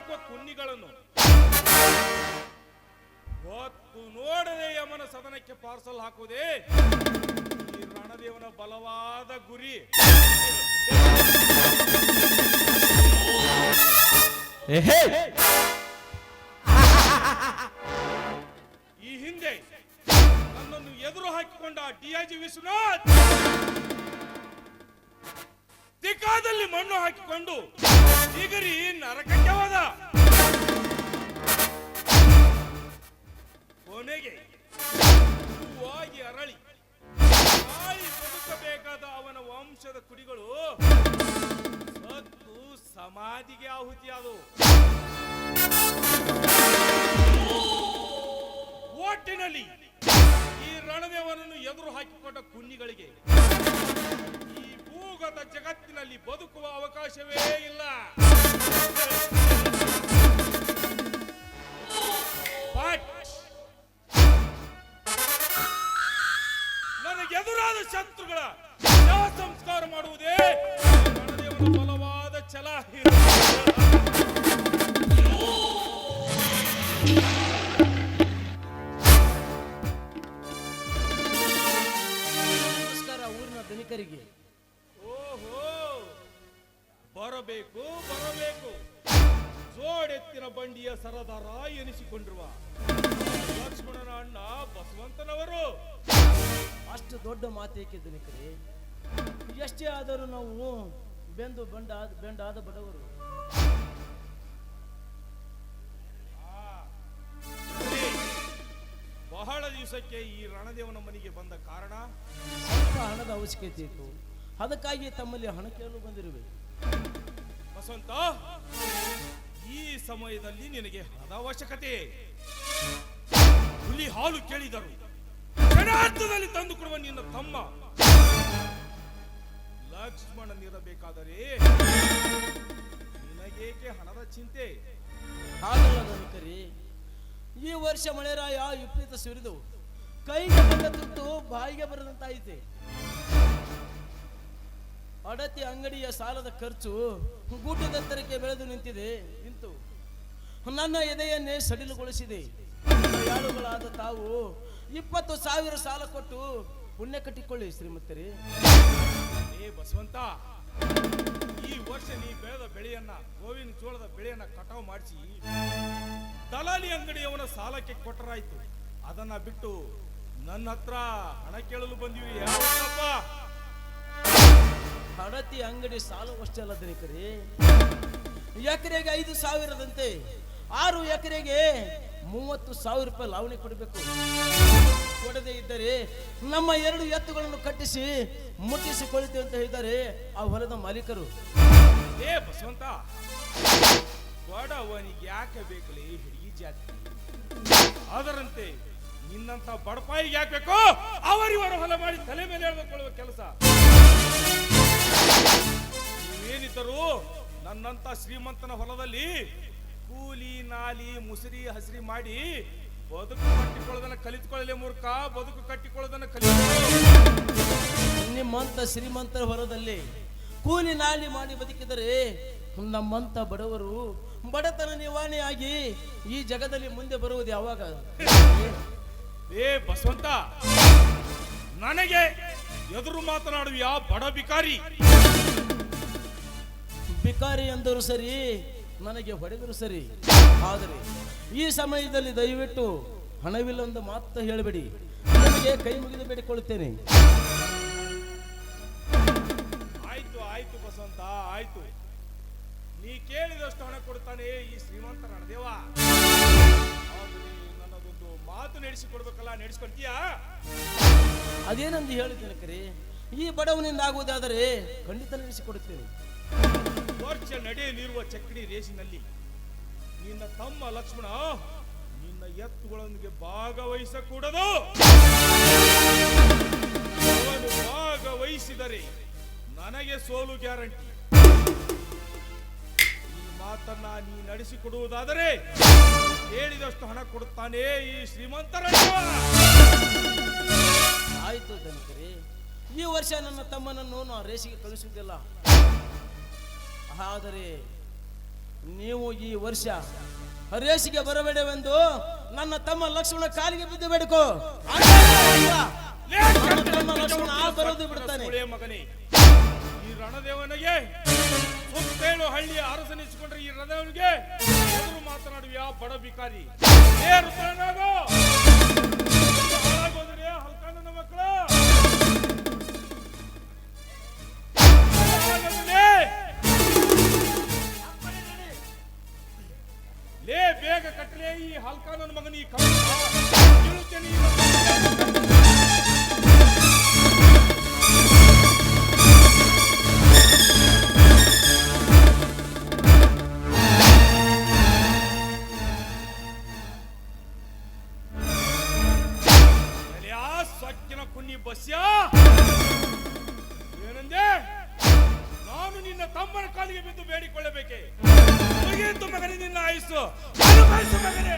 ಹಾಕುವ ಕುನ್ನಿಗಳನ್ನು ಹೊತ್ತು ನೋಡದೆ ಯಮನ ಸದನಕ್ಕೆ ಪಾರ್ಸಲ್ ಹಾಕುವುದೇ ಈ ರಣದೇವನ ಬಲವಾದ ಗುರಿ. ಈ ಹಿಂದೆ ನನ್ನನ್ನು ಎದುರು ಹಾಕಿಕೊಂಡ ಡಿಐಜಿ ವಿಶ್ವನಾಥ್ ತಿಕ್ಕಾದಲ್ಲಿ ಮಣ್ಣು ಹಾಕಿಕೊಂಡು ಈಗರಿ ನರಕಕ್ಕೆ ಹೋದ ಕೊನೆಗೆ ಹೂವಾಗಿ ಅರಳಿ ಗಾಳಿ ಬದುಕಬೇಕಾದ ಅವನ ವಂಶದ ಕುಡಿಗಳು ಸತ್ತು ಸಮಾಧಿಗೆ ಆಹುತಿಯಾದವು ಒಟ್ಟಿನಲ್ಲಿ ಈ ರಣದೇವನನ್ನು ಎದುರು ಹಾಕಿಕೊಂಡ ಕುನ್ನಿಗಳಿಗೆ ಭೂಗತ ಜಗತ್ತಿನಲ್ಲಿ ಬದುಕುವ ಅವಕಾಶವೇ ಇಲ್ಲ. ನನಗೆದುರಾದ ಶತ್ರುಗಳ ಸಂಸ್ಕಾರ ಮಾಡುವುದೇ? ಬಲವಾದ ಛಲ ಬಂಡಿಯ ಸರದಾರ ಎನಿಸಿಕೊಂಡಿರುವ ಲಕ್ಷ್ಮಣನ ಅಣ್ಣ ಬಸವಂತನವರು. ಅಷ್ಟು ದೊಡ್ಡ ಮಾತೇಕೆ ದಿನಕರಿ ಎಷ್ಟೇ ಆದರೂ ನಾವು ಬೆಂದು ಬಂಡ ಬೆಂಡಾದ ಬಡವರು. ಬಹಳ ದಿವಸಕ್ಕೆ ಈ ರಣದೇವನ ಮನೆಗೆ ಬಂದ ಕಾರಣ? ಸ್ವಲ್ಪ ಹಣದ ಅವಶ್ಯಕತೆ ಇತ್ತು. ಅದಕ್ಕಾಗಿ ತಮ್ಮಲ್ಲಿ ಹಣ ಕೇಳಲು ಬಂದಿರಬೇಕು ಬಸವಂತ ಈ ಸಮಯದಲ್ಲಿ ನಿನಗೆ ಹಣದ ಅವಶ್ಯಕತೆ ಹುಲಿ ಹಾಲು ಕೇಳಿದರು. ಕ್ಷಣಾರ್ಥದಲ್ಲಿ ತಂದು ಕೊಡುವ ನಿನ್ನ ತಮ್ಮ. ಲಕ್ಷ್ಮಣನಿರಬೇಕಾದರೆ ನಿನಗೇಕೆ ಹಣದ ಚಿಂತೆ? ಈ ವರ್ಷ ಮಳೆರಾಯ ವಿಪರೀತ ಸುರಿದು ಕೈಗೆ ಬಂದ ತುತ್ತು ಬಾಯಿಗೆ ಬರದಂತಾಯಿತೆ. ಅಡತಿ ಅಂಗಡಿಯ ಸಾಲದ ಖರ್ಚು ಗೂಟದಂತರಕ್ಕೆ ಬೆಳೆದು ನಿಂತಿದೆ. ನಿಂತು ನನ್ನ ಎದೆಯನ್ನೇ ಸಡಿಲುಗೊಳಿಸಿದೆ. ಯಾರುಗಳಾದ ತಾವು ಇಪ್ಪತ್ತು ಸಾವಿರ ಸಾಲ ಕೊಟ್ಟು ಪುಣ್ಯ ಕಟ್ಟಿಕೊಳ್ಳಿ ಶ್ರೀಮಂತರಿ. ಏ ಬಸವಂತ, ಈ ವರ್ಷ ನೀ ಬೆಳೆದ ಬೆಳೆಯನ್ನ, ಗೋವಿನ ಜೋಳದ ಬೆಳೆಯನ್ನ ಕಟಾವು ಮಾಡಿಸಿ. ದಲಾಲಿ ಅಂಗಡಿಯವನ ಸಾಲಕ್ಕೆ ಕೊಟ್ಟರಾಯ್ತು. ಅದನ್ನ ಬಿಟ್ಟು ನನ್ನ ಹತ್ರ ಹಣ ಕೇಳಲು ಬಂದಿವಿ ಹಡತಿ ಅಂಗಡಿ ಸಾಲವಷ್ಟೇ ಅಲ್ಲ ದಿನಕರಿ ಎಕರೆಗೆ ಐದು ಸಾವಿರದಂತೆ ಆರು ಎಕರೆಗೆ ಮೂವತ್ತು ಸಾವಿರ ರೂಪಾಯಿ ಲಾವಣಿ ಕೊಡಬೇಕು. ಕೊಡದೇ ಇದ್ದರೆ ನಮ್ಮ ಎರಡು ಎತ್ತುಗಳನ್ನು ಕಟ್ಟಿಸಿ ಮುಟ್ಟಿಸಿಕೊಳ್ತೀವಿ ಅಂತ ಹೇಳಿದ್ದಾರೆ ಆ ಹೊಲದ ಮಾಲೀಕರು. ಏ ಬಸವಂತ, ಬಡವನಿಗೆ ಯಾಕೆ ಬೇಕಲೇ ಹಿಡಿಗಿ ಜಾತಿ? ಅದರಂತೆ ನಿನ್ನಂತ ಬಡಪಾಯಿಗೆ ಯಾಕೆ ಬೇಕು? ಅವರಿವರ ಹೊಲ ಮಾಡಿ ತಲೆ ಮೇಲೆ ಹೇಳ್ಬೇಕು ಕೆಲಸ. ನೀವೇನಿದ್ದರೂ ನನ್ನಂತ ಶ್ರೀಮಂತನ ಹೊಲದಲ್ಲಿ ಕೂಲಿ ನಾಲಿ ಮುಸುರಿ ಹಸಿರಿ ಮಾಡಿ ಬದುಕು ಕಟ್ಟಿಕೊಳ್ಳೋದನ್ನ ಕಲಿತುಕೊಳ್ಳಲಿ ಮೂರ್ಖ ಬದುಕು ಕಟ್ಟಿಕೊಳ್ಳೋದನ್ನ ಕಲಿತು ನಿಮ್ಮಂತ ಶ್ರೀಮಂತರ ಹೊಲದಲ್ಲಿ ಕೂಲಿ ನಾಲಿ ಮಾಡಿ ಬದುಕಿದರೆ ನಮ್ಮಂತ ಬಡವರು ಬಡತನ ನಿವಾರಣೆಯಾಗಿ ಈ ಜಗದಲ್ಲಿ ಮುಂದೆ ಬರುವುದು ಯಾವಾಗ? ಏ ಬಸವಂತ ನನಗೆ ಎದುರು ಮಾತನಾಡುವಿಯಾ ಬಡ ಬಿಕಾರಿ ಬಿಕಾರಿ ಎಂದರು ಸರಿ ನನಗೆ ಹೊಡೆದರು ಸರಿ. ಆದರೆ ಈ ಸಮಯದಲ್ಲಿ ದಯವಿಟ್ಟು ಹಣವಿಲ್ಲೊಂದು ಮಾತು ಹೇಳಬೇಡಿ. ನನಗೆ ಕೈ ಮುಗಿದು ಬೇಡಿಕೊಳ್ಳುತ್ತೇನೆ. ಆಯ್ತು ಆಯ್ತು ಬಸವಂತ ಆಯ್ತು. ನೀ ಕೇಳಿದಷ್ಟು ಹಣ ಕೊಡ್ತಾನೆ ಈ ಶ್ರೀಮಂತ ರಣದೇವ ನನ್ನದೊಂದು ಮಾತು ನಡೆಸಿಕೊಡ್ಬೇಕಲ್ಲ ನಡೆಸ್ಕೊಡ್ತೀಯಾ? ಅದೇನಂದು ಹೇಳಿದ್ದೇನೆ ಕರಿ ಈ ಬಡವನಿಂದ ಆಗುವುದಾದರೆ ಖಂಡಿತ ನಡೆಸಿಕೊಡುತ್ತೇನೆ. ವರ್ಷ ನಡೆಯಲಿರುವ ಚಕ್ಕಡಿ ರೇಸಿನಲ್ಲಿ ನಿನ್ನ ತಮ್ಮ ಲಕ್ಷ್ಮಣ ನಿನ್ನ ಎತ್ತುಗಳೊಂದಿಗೆ ಭಾಗವಹಿಸಕೂಡದು. ಅವನು ಭಾಗವಹಿಸಿದರೆ ನನಗೆ ಸೋಲು ಗ್ಯಾರಂಟಿ. ಮಾತನ್ನ ನೀ ನಡೆಸಿಕೊಡುವುದಾದರೆ ಹೇಳಿದಷ್ಟು ಹಣ ಕೊಡುತ್ತಾನೆ ಈ ಶ್ರೀಮಂತರ ಆಯಿತು ಧನಿಕರಿ ಈ ವರ್ಷ ನನ್ನ ತಮ್ಮನನ್ನು ನಾ ರೇಸಿಗೆ ಕಳಿಸುವುದಿಲ್ಲ ಆದರೆ ನೀವು ಈ ವರ್ಷ ರೇಸಿಗೆ ಬರಬೇಡವೆಂದು ನನ್ನ ತಮ್ಮ ಲಕ್ಷ್ಮಣ ಕಾಲಿಗೆ ಬಿದ್ದು ಬೇಡಕು. ತಮ್ಮ ಲಕ್ಷ್ಮಣ ಬರೋದು ಬಿಡ್ತಾನೆ. ಮಗನೇ. ಈ ರಣದೇವನಿಗೆ ಸುತ್ತೇಳು ಹಳ್ಳಿಯ ಅರಸನಿಸಿಕೊಂಡ್ರೆ ಈ ರದವನಿಗೆ ಎದುರು ಮಾತನಾಡುವ ಯಾವ ಬಡ ಬಿಕಾರಿ ಏ ರುದ್ರನಾಗೋ ಹಾಳಾಗೋದ್ರೆ ಹಲ್ಕಾನನ ಮಕ್ಕಳು! ಲೇ, ಬೇಗ ಕಟ್ಟಲೆ ಈ ಹಲ್ಕಾನನ ಮಗನ ಈ ಕಬ್ಬ ಸೊಕ್ಕಿನ ಕುನ್ನಿ ಬಸ್ಯ? ಏನಂದೆ? ನಾನು ನಿನ್ನ ತಮ್ಮನ ಕಾಲಿಗೆ ಬಿದ್ದು ಬೇಡಿಕೊಳ್ಳಬೇಕೆ. ಮಗನೇ ನಿನ್ನ ಆಯಸ್ಸು. ಮಗನೇ.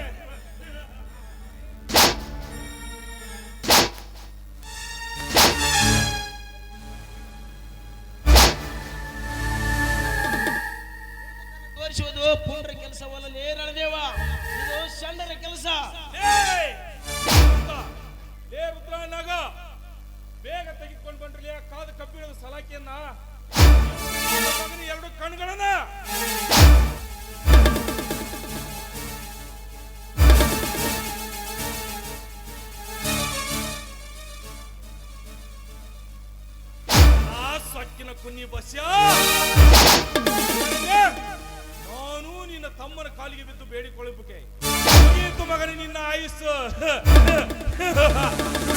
ಮಗನ ಎರಡು ಕಣ್ಗಳನ್ನ. ಆ ಸೊಕ್ಕಿನ ಕುನ್ನಿ ಬಸ್ಯ. ನಾನು ನಿನ್ನ ತಮ್ಮನ ಕಾಲಿಗೆ ಬಿದ್ದು ಬೇಡಿಕೊಳ್ಳಬೇಕೆ ಮಗನೇ ನಿನ್ನ ಆಯುಸ್ಸು.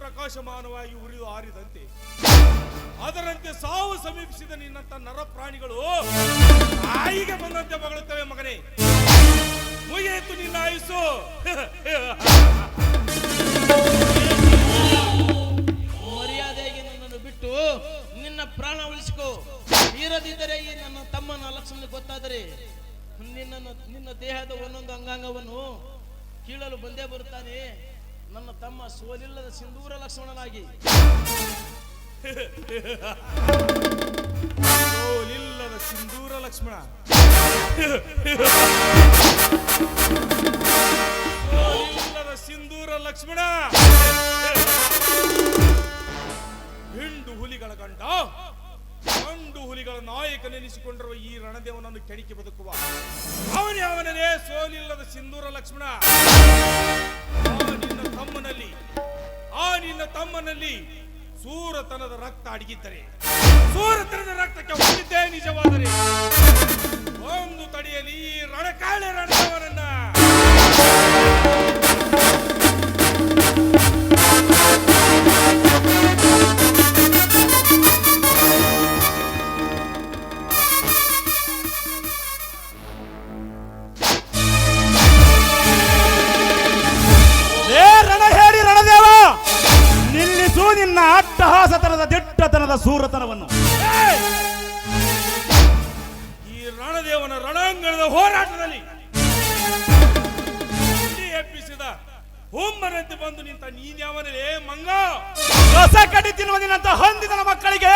ಪ್ರಕಾಶಮಾನವಾಗಿ ಉರಿದು ಆರಿದಂತೆ. ಅದರಂತೆ ಸಾವು ಸಮೀಪಿಸಿದ ನಿನ್ನಂತ ನರ ಪ್ರಾಣಿಗಳು ಆಯಿಗೆ ಬಂದಂತೆ ಮಗಳುತ್ತವೆ ಮಗನೇ. ಮುಗಿಯಿತು ನಿನ್ನ ಆಯುಸ್ಸು. ಮರ್ಯಾದೆಗೆ ನನ್ನನ್ನು ಬಿಟ್ಟು ನಿನ್ನ ಪ್ರಾಣ ಉಳಿಸಿಕೋ. ಇರದಿದ್ದರೆ ಈ ನನ್ನ ತಮ್ಮನ ಲಕ್ಷ್ಮಣ ಗೊತ್ತಾದರೆ ನಿನ್ನನ್ನು ನಿನ್ನ ದೇಹದ ಒಂದೊಂದು ಅಂಗಾಂಗವನ್ನು ಕೀಳಲು ಬಂದೇ ಬರುತ್ತಾನೆ. ನನ್ನ ತಮ್ಮ ಸೋಲಿಲ್ಲದ ಸಿಂಧೂರ ಲಕ್ಷ್ಮಣನಾಗಿ. ಸೋಲಿಲ್ಲದ ಸಿಂಧೂರ ಲಕ್ಷ್ಮಣ. ಸೋಲಿಲ್ಲದ ಸಿಂಧೂರ ಲಕ್ಷ್ಮಣ. ಹಿಂಡು ಹುಲಿಗಳ ಗಂಡ, ಗಂಡು ಹುಲಿಗಳ ನಾಯಕನೆನಿಸಿಕೊಂಡಿರುವ ಈ ರಣದೇವನನ್ನು ಕೆಣಕಿ ಬದುಕುವ. ಅವನೇ ಅವನನೇ ಸೋಲಿಲ್ಲದ ಸಿಂಧೂರ ಲಕ್ಷ್ಮಣ. ನಿನ್ನ ತಮ್ಮನಲ್ಲಿ, ಆ ನಿನ್ನ ತಮ್ಮನಲ್ಲಿ ಸೂರತನದ ರಕ್ತ ಅಡಗಿದ್ದರೆ, ಸೂರತನದ ರಕ್ತಕ್ಕೆ ಹೊಂದಿದ್ದೇ ನಿಜವಾದರೆ, ಒಂದು ತಡೆಯಲಿ ಈ ರಣಕಾಳೆ ರಣದವರನ್ನ ದಿಟ್ಟತನದ ಸೂರತನವನ್ನು. ಈ ರಣದೇವನ ರಣಾಂಗಣದ ಹೋರಾಟದಲ್ಲಿ ಹುಮ್ಮರಂತೆ ಬಂದು ನಿಂತ ನೀನ್ಯಾವನಲ್ಲಿ ಮಂಗ! ಹೊಸ ಕಡಿ ತಿನ್ನುವ ನಿನ್ನಂತ ಹೊಂದಿದ ಮಕ್ಕಳಿಗೆ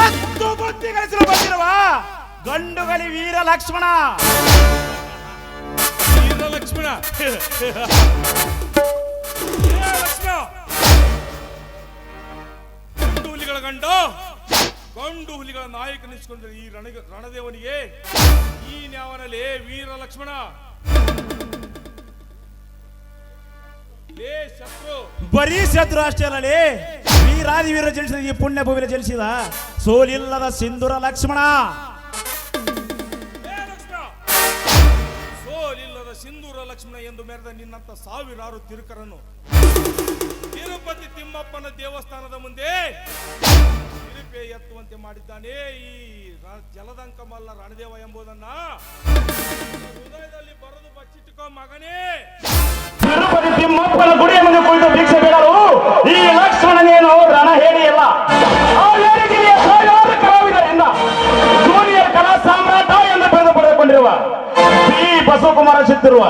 ಒತ್ತು ಬುದ್ಧಿ ಗಳಿಸಲು ಬಂದಿರುವ ಗಂಡುಗಳಿ ವೀರ ಲಕ್ಷ್ಮಣ. ವೀರ ಲಕ್ಷ್ಮಣ. ಗಂಡು ಹುಲಿಗಳ ಗಂಡ ಹುಲಿಗಳ ನಾಯಕನಿಸಿಕೊಂಡ ಈ ರಣ ರಣದೇವನಿಗೆ ಈ ನ್ಯಾವನಲ್ಲಿ ವೀರ ಲಕ್ಷ್ಮಣ. ಬರೀ ಶತ್ರು ಅಷ್ಟೇ ಅಲ್ಲೇ ವೀರಾದಿ ವೀರ ಜನಿಸಿದ ಈ ಪುಣ್ಯ ಭೂಮಿಯಲ್ಲಿ ಜನಿಸಿದ ಸೋಲಿಲ್ಲದ ಸಿಂಧೂರ ಲಕ್ಷ್ಮಣ. ಸೋಲಿಲ್ಲದ ಸಿಂಧೂರ ಲಕ್ಷ್ಮಣ ಎಂದು ಮೆರೆದ ನಿನ್ನಂತ ಸಾವಿರಾರು ತಿರುಕರನ್ನು ತಿರುಪತಿ ತಿಮ್ಮಪ್ಪನ ದೇವಸ್ಥಾನದ ಮುಂದೆ ತಿರುಪೆ ಎತ್ತುವಂತೆ ಮಾಡಿದ್ದಾನೆ ಈ ಜಲದಂಕ ಮಲ್ಲ ರಣದೇವ ಎಂಬುದನ್ನ. ಹೃದಯದಲ್ಲಿ ಬರೆದು ಬಚ್ಚಿಟ್ಟುಕೋ ಮಗನೇ. ತಿರುಪತಿ ತಿಮ್ಮಪ್ಪನ ಗುಡಿಯ ಮುಂದೆ ಕುಳಿತು ಭಿಕ್ಷೆ ಬೇಡಲು ಈ ಲಕ್ಷ್ಮಣನೇನು ರಣ ವೇದಿಕೆಯ ಸಾವಿರಾರು ಕಲಾವಿದರಿಂದ ಜೂನಿಯರ್ ಕಲಾ ಸಾಮ್ರಾಟ ಎಂದು ಪಡೆದುಕೊಂಡಿರುವ ಶ್ರೀ ಬಸವಕುಮಾರ ಸಿದ್ಧಿರುವ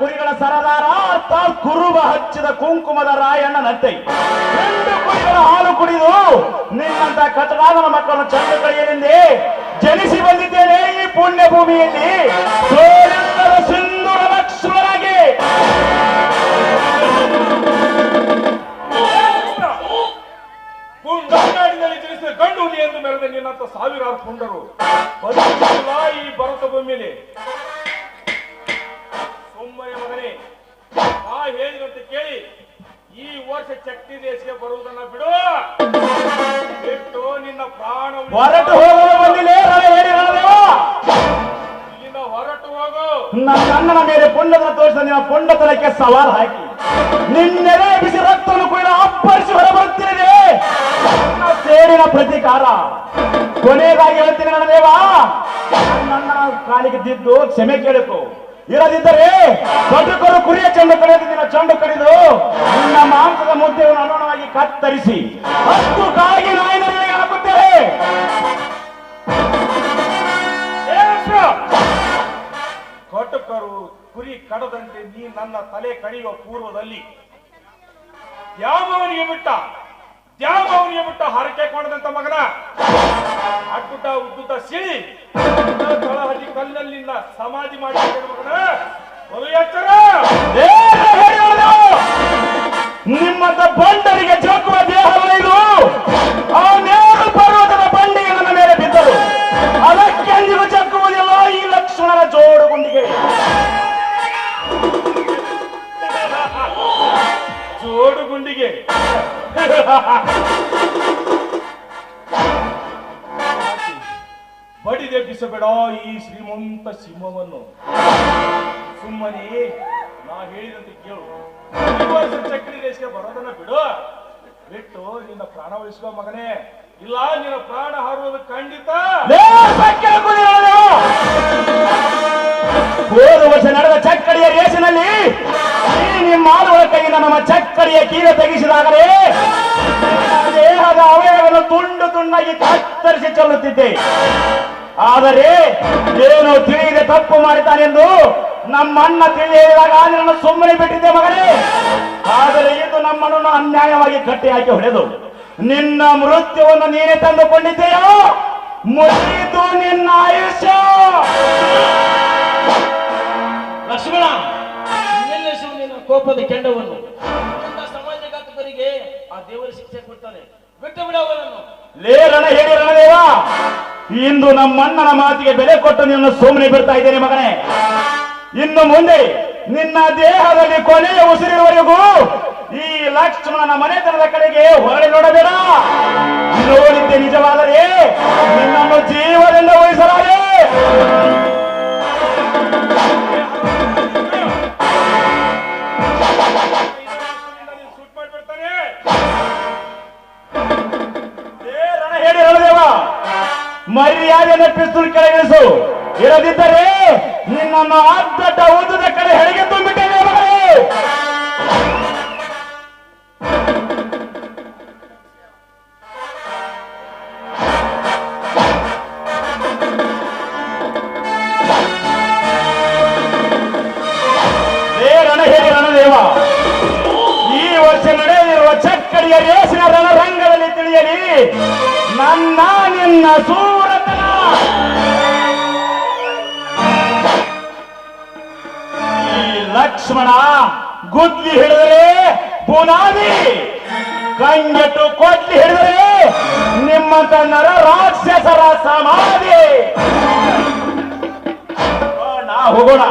ಕುರಿಗಳ ಸರದಾರ ಅರ್ಥಾತ್ ಕುರುಬ ಹಚ್ಚಿದ ಕುಂಕುಮದ ರಾಯಣ್ಣನಂತೆ రెండు ಕುರಿಗಳ ಹಾಲು ಕುಡಿದು ನಿನ್ನಂತ ಕಚಡಾದನ ಮಕ್ಕಳನ್ನು ಚಂದ ಕಳೆಯಲೆಂದೇ ಜನಿಸಿ ಬಂದಿದ್ದೇನೆ ಈ ಪುಣ್ಯ ಭೂಮಿಯಲ್ಲಿ ಪ್ರತೀಕಾರ ಕೊನೆಯದಾಗಿ ಹೇಳ್ತೀನಿ ನನ್ನ ದೇವ ನನ್ನ ಕಾಲಿಗೆ ಬಿದ್ದು ಕ್ಷಮೆ ಕೇಳಿತು ಇರದಿದ್ದರೆ ಬದುಕರು ಕುರಿಯ ಚೆಂಡು ಕಡಿದು ನಿನ್ನ ಚೆಂಡು ಕಡಿದು ನಿನ್ನ ಮಾಂಸದ ಮುದ್ದೆಯನ್ನು ಅನುಗುಣವಾಗಿ ಕತ್ತರಿಸಿ. ಹತ್ತು ಕಾಲಿಗೆ ನಾಯಿನ ಹಾಕುತ್ತೇವೆ. ಕುರಿ ಕಡದಂತೆ ನೀ ನನ್ನ ತಲೆ ಕಡಿಯುವ ಪೂರ್ವದಲ್ಲಿ ದ್ಯಾಮವನಿಗೆ ಬಿಟ್ಟ? ದ್ಯಾಮವನಿಗೆ ಬಿಟ್ಟ ಹರಕೆ ಮಗನ. ಅಡ್ಡುಟ ಉದ್ದುತ ಸಿಳಿ. ಹಳ್ಳಿ ಕಲ್ಲಲ್ಲಿಂದ ಸಮಾಧಿ ಮಾಡಿ ಮಗನ. ಎಚ್ಚರ! ನಿಮ್ಮಂತ ಬಂಡರಿಗೆ ಬಡಿದೆ ಈ ಶ್ರೀಮಂತ ಸಿಂಹವನ್ನು. ಸುಮ್ಮನೆ, ನಾ ಹೇಳಿದಂತೆ ಕೇಳು. ಚಕ್ರಿ ದೇಶಕ್ಕೆ ಬರೋದನ್ನ ಬಿಡು. ಬಿಟ್ಟು ನಿನ್ನ ಪ್ರಾಣ ಉಳಿಸುವ ಮಗನೇ. ಇಲ್ಲ, ನಿನ್ನ ಪ್ರಾಣ ಹಾರುವುದು ಖಂಡಿತ! ಹೋದ ವರ್ಷ ನಡೆದ ಚಕ್ಕಡಿಯ ರೇಸಿನಲ್ಲಿ ನಿಮ್ಮ ಆಳುಗಳ ಕೈಯಿಂದ ನಮ್ಮ ಚಕ್ಕಡಿಯ ಕೀಲ ತೆಗೆಸಿದಾಗಲೇ ದೇಹದ ಅವಯವವನ್ನು ತುಂಡು ತುಂಡಾಗಿ ಕತ್ತರಿಸಿ ಚೆಲ್ಲುತ್ತಿದ್ದೆ. ಆದರೆ ಏನು ತಿಳಿಯದೆ ತಪ್ಪು ಮಾಡಿದ್ದಾನೆಂದು ನಮ್ಮ ಅಣ್ಣ ತಿಳಿದಾಗ ನನ್ನ ಸುಮ್ಮನೆ ಬಿಟ್ಟಿದ್ದೆ ಮಗನೇ. ಆದರೆ ಇದು ನಮ್ಮನ್ನು ಅನ್ಯಾಯವಾಗಿ ಕಟ್ಟಿ ಹಾಕಿ ಹೊಡೆದು ನಿನ್ನ ಮೃತ್ಯುವನ್ನು ನೀನೇ ತಂದುಕೊಂಡಿದ್ದೀಯೋ? ಮುಗಿದು ನಿನ್ನ ಆಯುಷ್ಯ? ಲಕ್ಷ್ಮಣ ನಿಲ್ಲಿಸು ನಿನ್ನ ಕೋಪದ ಕೆಂಡವನ್ನು ಸಮಾಜಘಾತಕರಿಗೆ ಆ ದೇವರ ಶಿಕ್ಷೆ ಕೊಡ್ತಾನೆ. ಬಿಟ್ಟು ಬಿಡು ಲೇ ರಣ ಹೇಳಿ ರಣದೇವ. ಇಂದು ನಮ್ಮಣ್ಣನ ಮಾತಿಗೆ ಬೆಲೆ ಕೊಟ್ಟು ನಿನ್ನ ಸೋಮನೆ ಬಿಡ್ತಾ ಇದ್ದೇನೆ ಮಗನೇ. ಇನ್ನು ಮುಂದೆ ನಿನ್ನ ದೇಹದಲ್ಲಿ ಕೊನೆಯ ಉಸಿರಿರುವವರೆಗೂ ಈ ಲಕ್ಷ್ಮಣನ ಮನೆತನದ ಕಡೆಗೆ ಹೊರಳಿ ನೋಡಬೇಡ. ನೋಡಿದ್ದೆ ನಿಜವಾದರೆ ನಿನ್ನನ್ನು ಜೀವದಿಂದ ಉಳಿಸಲಾರೆ. ಇಲ್ಲದಿದ್ದರೆ ನಿನ್ನನ್ನು ಕರೆ ಹೇಳಿ ಕಡೆ ಹೆರಿಗೆ ತುಂಬಿಟ್ಟೇನೆ ಮಗನೇ ರಣದೇವ, ಈ ವರ್ಷ ತಿಳಿಯಲಿ. ನನ್ನ ನಿನ್ನ ಸೂರತನ. ಲಕ್ಷ್ಮಣ ಗುದ್ದಿ ಹಿಡಿದರೆ ಬುನಾದಿ ಕಂಗೆಟ್ಟು ಕೊಡ್ಲಿ ಹಿಡಿದರೆ ನಿಮ್ಮಂತ ನರ ರಾಕ್ಷಸರ ಸಮಾಧಿ. ನಾ ಹೋಗೋಣ.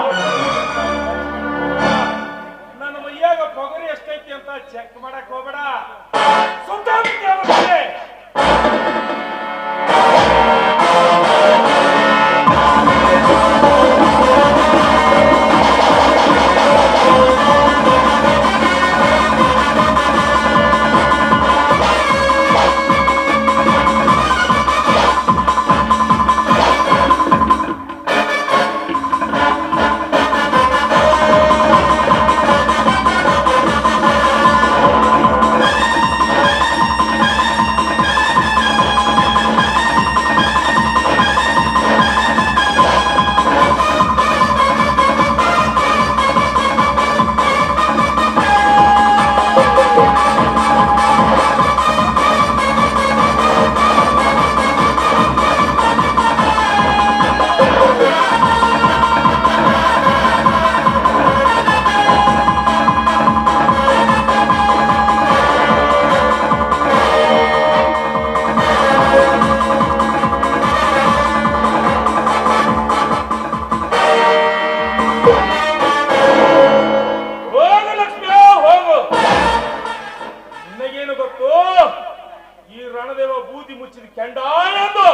ಬೂದಿ ಮುಚ್ಚಿದ ಕೆಂಡ ಎಂದು.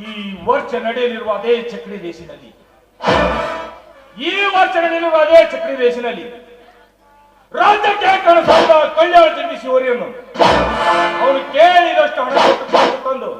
ಈ ವರ್ಷ ನಡೆಯಲಿರುವ ಅದೇ ಚಕ್ರಿ ದೇಶದಲ್ಲಿ ಈ ವರ್ಷ ನಡೆಯಲಿರುವ ಅದೇ ಚಕ್ರಿ ದೇಶದಲ್ಲಿ ರಾಜ್ಯಕ್ಕೆ ಕಾಣಿಸಿದ ಕಲ್ಯಾಣ ಜನ್ಮಿಸಿ ಅವರನ್ನು ಅವನು ಕೇಳಿದಷ್ಟು ಹಣ ಕೊಟ್ಟು ತಂದು